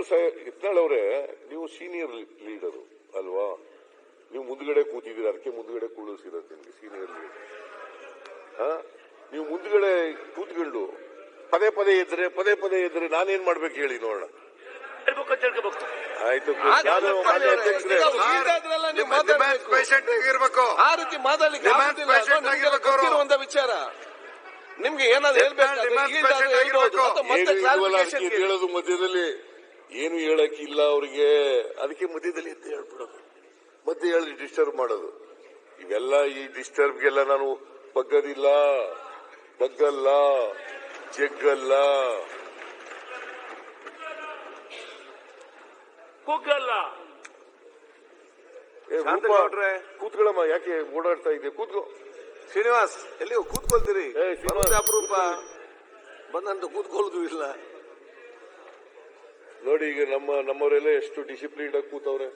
ಇತ್ನಾಳ್ ಹಿತ್ನಾಳ್ ಇತ್ನಾಳ್ ಅವರೇ ನೀವು senior leader ಅಲ್ವಾ? ನೀವು ಮುಂದ್ಗಡೆ ಕೂತಿದ್ದೀರ ಅದಕ್ಕೆ ಮುಂದ್ಗಡೆ ಕೂಳಿಸಿರೋದು ನಿಮ್ಗೆ ಸೀನಿಯರ್ ಲೀಡರ್ ಹಾ? ನೀವು ಮುಂದ್ಗಡೆ ಕೂತ್ಕೊಂಡು ಪದೇ ಪದೇ ಇದ್ರೆ ಪದೇ ಪದೇ ಇದ್ರೆ ನಾನೇನ್ ಮಾಡ್ಬೇಕು ಹೇಳಿ ನೋಡೋಣ. ಹೇಳ್ಬೇಕು ಅಂತ ಹೇಳ್ಕೋಬೇಕು ಆಯ್ತು. ಗೊತ್ತಿರುವಂತ ವಿಚಾರ. ನಿಮ್ಗೆ ಏನಾದ್ರು ಹೇಳ್ಬೇಕು. ಹೇಳೋದು ಮಧ್ಯದಲ್ಲಿ ಏನು ಹೇಳಕ್ಕಿಲ್ಲ ಅವ್ರಿಗೆ. ಅದಕ್ಕೆ ಮಧ್ಯದಲ್ಲಿ ಅಂತ ಹೇಳ್ಬಿಡೋದು. ಮತ್ತೆ ಹೇಳಿ ಡಿಸ್ಟರ್ಬ್ ಮಾಡೋದು. ಇವೆಲ್ಲ ಈ ಡಿಸ್ಟರ್ಬ್ಗೆಲ್ಲ ನಾನು ಬಗ್ಗದಿಲ್ಲ. ಬಗ್ಗಲ್ಲ. ಜಗ್ಗಲ್ಲ. ಕುಗ್ಗಲ್ಲ. ಕೂತ್ಕೊಳ್ಳಮ್ಮ ಯಾಕೆ ಓಡಾಡ್ತಾ ಇದೆ ಕೂತ್ಕೋ. ಶ್ರೀನಿವಾಸ್ ಎಲ್ಲಿ ಕೂತ್ಕೊಳ್ತೀರಿ? ಅಪರೂಪ. ಬಂದಂತ ಕೂತ್ಕೊಳ್ಳೋದು ಇಲ್ಲ. ನೋಡಿ ಈಗ ನಮ್ಮ ನಮ್ಮವರೆಲ್ಲ ಎಷ್ಟು ಡಿಸಿಪ್ಲೀನ್ ಆಗಿ ಕೂತವ್ರೆ.